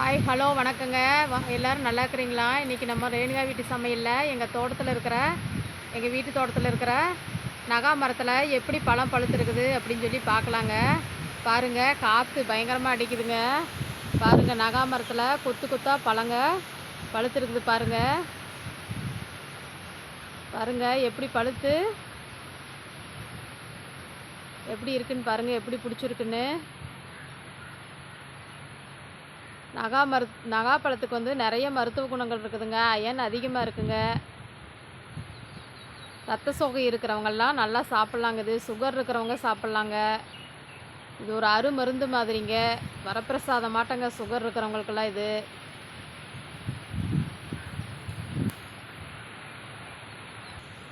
Hi hello வணக்கங்க. வ- எல்லாரும் நல்லா இருக்கிறீங்களா? இன்றைக்கி நம்ம ரேணுகா வீட்டு சமையலில் எங்கள் தோட்டத்தில் இருக்கிற எங்கள் வீட்டு தோட்டத்தில் இருக்கிற நகா மரத்தில் எப்படி பழம் பழுத்துருக்குது அப்படின்னு சொல்லி பார்க்கலாங்க. பாருங்கள் காற்று பயங்கரமாக அடிக்குதுங்க. பாருங்கள் நகா மரத்தில் கொத்து கொத்தாக பழங்க பழுத்துருக்குது பாருங்கள் பாருங்கள் எப்படி பழுத்து எப்படி இருக்குன்னு பாருங்கள் எப்படி பிடிச்சிருக்குன்னு. நகா மரு நகா பழத்துக்கு வந்து நிறைய மருத்துவ குணங்கள் இருக்குதுங்க. அயன் அதிகமாக இருக்குங்க. ரத்த சோகை இருக்கிறவங்கெல்லாம் நல்லா சாப்பிட்லாங்க. இது சுகர் இருக்கிறவங்க சாப்பிட்லாங்க. இது ஒரு அருமருந்து மாதிரிங்க. வரப்பிரசாதம் மாட்டங்க சுகர் இருக்கிறவங்களுக்கெல்லாம் இது.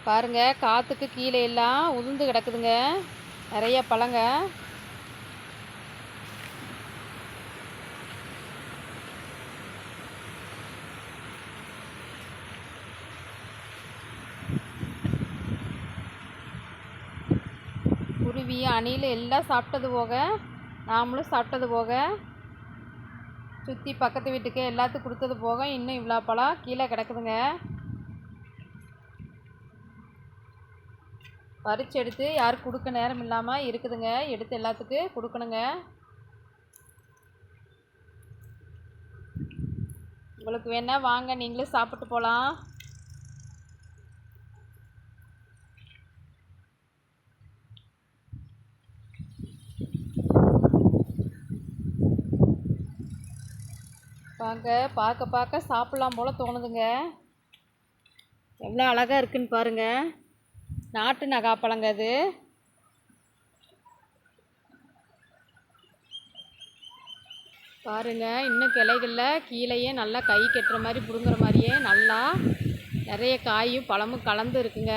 பாருங்க காற்றுக்கு கீழே எல்லாம் உதிர்ந்து கிடக்குதுங்க. நிறைய பழங்க. நீயும் அணில் எல்லாம் சாப்பிட்டது போக நாமளும் சாப்பிட்டது போக சுற்றி பக்கத்து வீட்டுக்கு எல்லாத்துக்கும் கொடுத்தது போக இன்னும் இவ்வளோ பழம் கீழே கிடக்குதுங்க. பறிச்சு எடுத்து யாரும் கொடுக்க நேரம் இல்லாமல் இருக்குதுங்க. எடுத்து எல்லாத்துக்கு கொடுக்கணுங்க. உங்களுக்கு வேணால் வாங்க நீங்களும் சாப்பிட்டு போகலாம் வாங்க பார்க்க பார்க்க சாப்பிட்லாம் போல் தோணுதுங்க. எவ்வளோ அழகாக இருக்குன்னு பாருங்கள் நாட்டு நகாப்பழங்க அது. பாருங்க இன்னும் கிளைகளில் கீழேயே நல்லா கை கட்டுற மாதிரி பிடுங்குற மாதிரியே நல்லா நிறைய காயும் பழமும் கலந்து இருக்குங்க.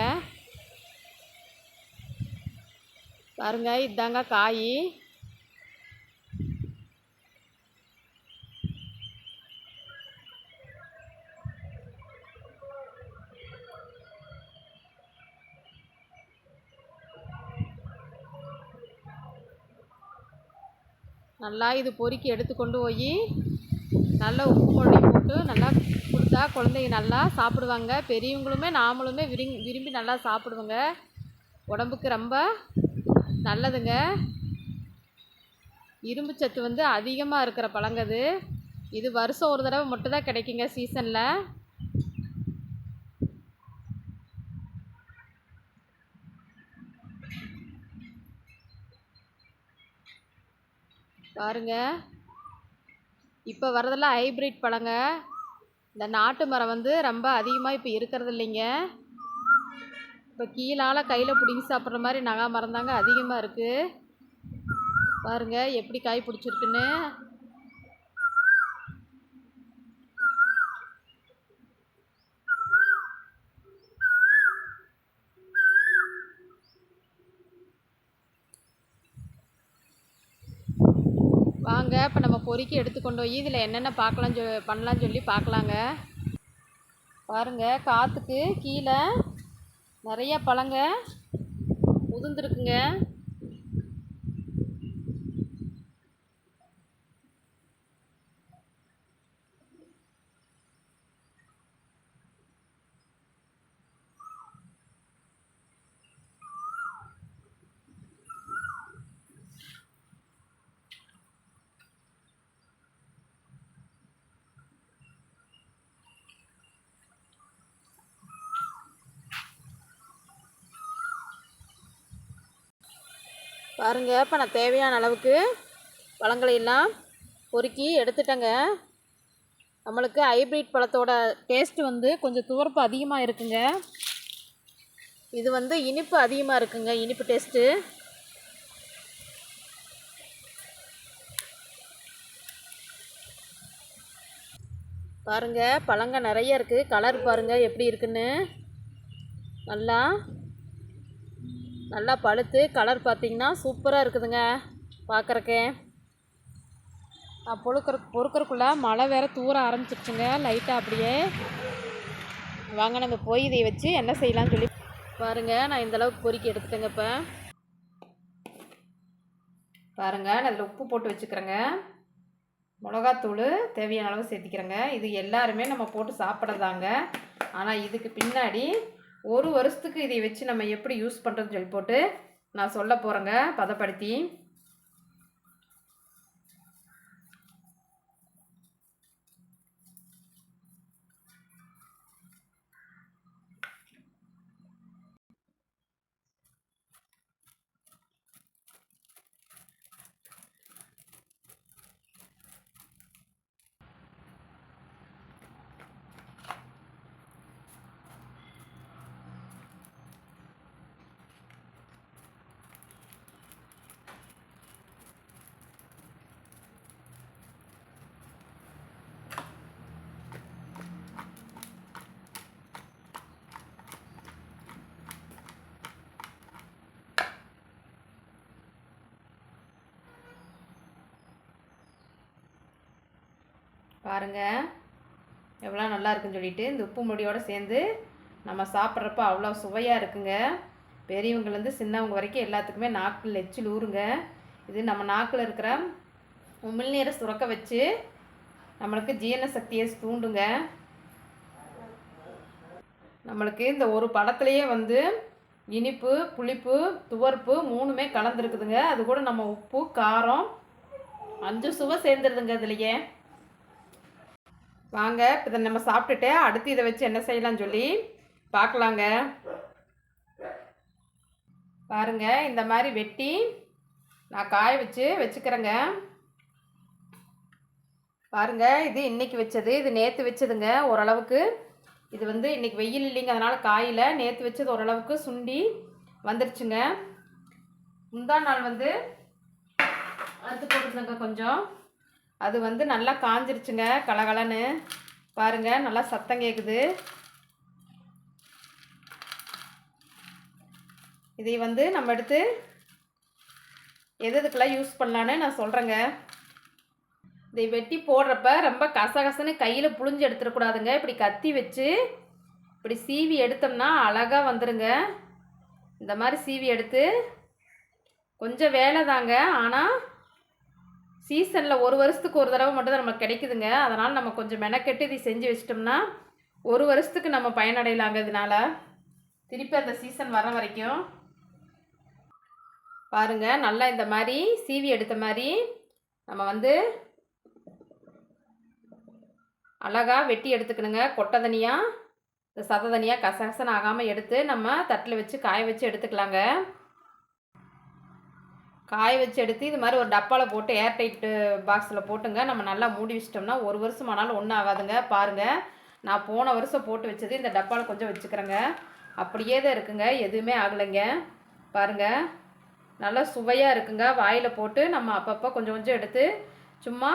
பாருங்க இதாங்க காய். நல்லா இது பொறுக்கி எடுத்து கொண்டு போய் நல்லா உப்பு மொழி போட்டு நல்லா கொடுத்தா குழந்தைங்க நல்லா சாப்பிடுவாங்க. பெரியவங்களுமே நாமளுமே விரும்பி விரும்பி நல்லா சாப்பிடுவோங்க. உடம்புக்கு ரொம்ப நல்லதுங்க. இரும்பு சத்து வந்து அதிகமாக இருக்கிற பழங்கது இது இது வருஷம் ஒரு தடவை மட்டும் தான் கிடைக்குங்க சீசனில் பாருங்க. இப்போ வரதெல்லாம் ஹைப்ரிட் பழங்க. இந்த நாட்டு மரம் வந்து ரொம்ப அதிகமாக இப்போ இருக்கிறது இல்லைங்க. இப்போ கீழால் கையில் பிடிங்கி சாப்பிட்ற மாதிரி நகா மரம் தாங்க அதிகமாக இருக்குது பாருங்கள் எப்படி காய் பிடிச்சிருக்குன்னு. வாங்க இப்போ நம்ம பொறுக்கி எடுத்துக்கொண்டு போய் இதில் என்னென்ன பார்க்கலாம் சொ பண்ணலான்னு சொல்லி பார்க்கலாங்க பாருங்க காற்றுக்கு கீழே நிறைய பழங்க உதிர்ந்துருக்குங்க. பாருங்க இப்போ நான் தேவையான அளவுக்கு பழங்களையெல்லாம் பொறுக்கி எடுத்துட்டேங்க. நம்மளுக்கு ஹைப்ரிட் பழத்தோட டேஸ்ட்டு வந்து கொஞ்சம் துவர்ப்பு அதிகமாக இருக்குங்க. இது வந்து இனிப்பு அதிகமாக இருக்குங்க இனிப்பு டேஸ்ட்டு பாருங்க பழங்க நிறைய இருக்குது கலர் பாருங்கள் எப்படி இருக்குன்னு. நல்லா நல்லா பழுத்து கலர் பார்த்தீங்கன்னா சூப்பராக இருக்குதுங்க. பார்க்குறக்கே. நான் பொழுக்கிற பொறுக்கிறக்குள்ளே மழை வேற தூர ஆரம்பிச்சிருச்சுங்க. லைட்டாக அப்படியே. வாங்க நம்ம போய் இதை வச்சு என்ன செய்யலாம்னு சொல்லி பாருங்கள் நான் இந்த அளவுக்கு பொறுக்கி எடுத்துட்டேங்க இப்போ. பாருங்கள் நான் இதில் உப்பு போட்டு வச்சுக்கிறேங்க. மிளகாத்தூள் தேவையான அளவு சேர்த்திக்கிறேங்க. இது எல்லாருமே நம்ம போட்டு சாப்பிட்றதாங்க. ஆனால் இதுக்கு பின்னாடி ஒரு வருஷத்துக்கு இதை வச்சு நம்ம எப்படி யூஸ் பண்ணுறதுன்னு சொல்லி போட்டு நான் சொல்ல போகிறேங்க பதப்படுத்தி. பாருங்கள் எவ்வளோ நல்லா இருக்குன்னு சொல்லிட்டு இந்த உப்பு முடியோடு சேர்ந்து நம்ம சாப்பிட்றப்ப அவ்வளோ சுவையாக இருக்குங்க. பெரியவங்கலேருந்து சின்னவங்க வரைக்கும் எல்லாத்துக்குமே நாக்கில் எச்சில் ஊறுங்க. இது நம்ம நாக்கில் இருக்கிற உமிழ்நீரை சுரக்க வச்சு நம்மளுக்கு ஜீரண சக்தியை தூண்டுங்க. நம்மளுக்கு இந்த ஒரு படத்துலையே வந்து இனிப்பு புளிப்பு துவர்ப்பு மூணுமே கலந்துருக்குதுங்க. அது கூட நம்ம உப்பு காரம் அஞ்சு சுவை சேர்ந்துருதுங்க இதுலையே. வாங்க இப்போ இதை நம்ம சாப்பிட்டுட்டு அடுத்து இதை வச்சு என்ன செய்யலாம்னு சொல்லி பார்க்கலாங்க பாருங்க இந்த மாதிரி வெட்டி நான் காய வச்சு வச்சுக்கிறேங்க. பாருங்க இது இன்னைக்கு வச்சது இது நேற்று வச்சதுங்க ஓரளவுக்கு. இது வந்து இன்னைக்கு வெயில் இல்லைங்க அதனால் காயில். நேற்று வச்சது ஓரளவுக்கு சுண்டி வந்துருச்சுங்க. முந்தா நாள் வந்து அறுத்து போட்டுருந்தேங்க கொஞ்சம். அது வந்து நல்லா காஞ்சிருச்சுங்க கலகலன்னு. பாருங்க நல்லா சத்தம் கேட்குது இதை வந்து நம்ம எடுத்து எது எதுக்கெல்லாம் யூஸ் பண்ணலான்னு நான் சொல்கிறேங்க இதை வெட்டி போடுறப்ப ரொம்ப கசகசன்னு கையில் புழிஞ்சு எடுத்துடக்கூடாதுங்க இப்படி கத்தி வச்சு இப்படி சீவி எடுத்தோம்னா அழகாக வந்துடுங்க இந்த மாதிரி சீவி எடுத்து கொஞ்சம் வேலை தாங்க. ஆனால் சீசனில் ஒரு வருஷத்துக்கு ஒரு தடவை மட்டும் தான் நமக்கு கிடைக்குதுங்க. அதனால் நம்ம கொஞ்சம் மெனக்கெட்டு இதை செஞ்சு வச்சிட்டோம்னா ஒரு வருஷத்துக்கு நம்ம பயனடையலாங்க இதனால் திருப்பி அந்த சீசன் வர வரைக்கும் பாருங்கள் நல்லா இந்த மாதிரி சீவி எடுத்த மாதிரி நம்ம வந்து அழகாக வெட்டி எடுத்துக்கணுங்க. கொட்டை தனியாக இந்த சத தனியாக கசகசன் ஆகாமல் எடுத்து நம்ம தட்டில் வச்சு காய வச்சு எடுத்துக்கலாங்க. காய வச்சு எடுத்து இது மாதிரி ஒரு டப்பாவில் போட்டு ஏர் டைட்டு பாக்ஸில் போட்டுங்க. நம்ம நல்லா மூடி வச்சிட்டோம்னா ஒரு வருஷம் ஆனாலும் ஒன்றும் ஆகாதுங்க. பாருங்கள் நான் போன வருஷம் போட்டு வச்சது இந்த டப்பாவில் கொஞ்சம் வச்சுக்கிறேங்க. அப்படியே தான் இருக்குங்க. எதுவுமே ஆகலைங்க. பாருங்கள் நல்லா சுவையாக இருக்குங்க. வாயில் போட்டு நம்ம அப்பப்போ கொஞ்சம் கொஞ்சம் எடுத்து சும்மா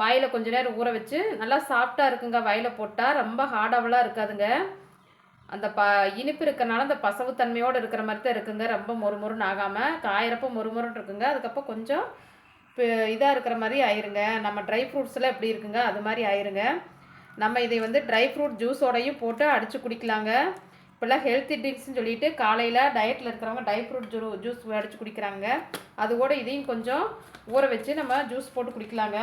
வாயில் கொஞ்ச நேரம் ஊற வச்சு நல்லா சாஃப்டாக இருக்குங்க. வாயில் போட்டால் ரொம்ப ஹார்டாவலாக இருக்காதுங்க. அந்த ப இனிப்பு இருக்கிறனால அந்த பசவுத்தன்மையோடு இருக்கிற மாதிரி தான் இருக்குங்க. ரொம்ப மொறுமொறுன்னு ஆகாமல் காயிறப்போ மொறுமொறுன்னு இருக்குங்க. அதுக்கப்புறம் கொஞ்சம் இதாக இருக்கிற மாதிரி ஆயிருங்க. நம்ம ட்ரை ஃப்ரூட்ஸ்லாம் எப்படி இருக்குங்க? அது மாதிரி ஆயிருங்க. நம்ம இதை வந்து ட்ரை ஃப்ரூட் ஜூஸோடையும் போட்டு அடித்து குடிக்கலாங்க. இப்போல்லாம் ஹெல்த்தி ட்ரிங்க்ஸ்னு சொல்லிட்டு காலையில் டயட்டில் இருக்கிறவங்க ட்ரை ஃப்ரூட் ஜூ ஜூஸ் அடித்து குடிக்கிறாங்க. அது கூட இதையும் கொஞ்சம் ஊற வச்சு நம்ம ஜூஸ் போட்டு குடிக்கலாங்க.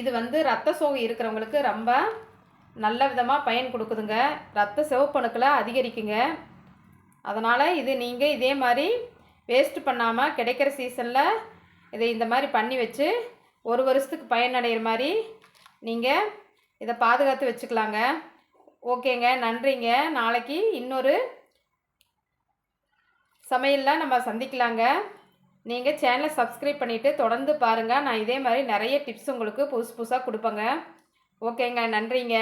இது வந்து ரத்த சோகை இருக்கிறவங்களுக்கு ரொம்ப நல்ல விதமாக பயன் கொடுக்குதுங்க. ரத்த சிவப்பணுக்களை அதிகரிக்குங்க. அதனால் இது நீங்கள் இதே மாதிரி வேஸ்ட் பண்ணாமல் கிடைக்கிற சீசனில் இதை இந்த மாதிரி பண்ணி வச்சு ஒரு வருஷத்துக்கு பயனடைகிற மாதிரி நீங்கள் இதை பாதுகாத்து வச்சுக்கலாங்க. ஓகேங்க நன்றிங்க. நாளைக்கு இன்னொரு சமையலில் நம்ம சந்திக்கலாங்க. நீங்கள் சேனலை சப்ஸ்கிரைப் பண்ணிவிட்டு தொடர்ந்து பாருங்கள் நான் இதே மாதிரி நிறைய டிப்ஸ் உங்களுக்கு புதுசு புதுசாக கொடுப்பேங்க. ஓகேங்க நன்றிங்க.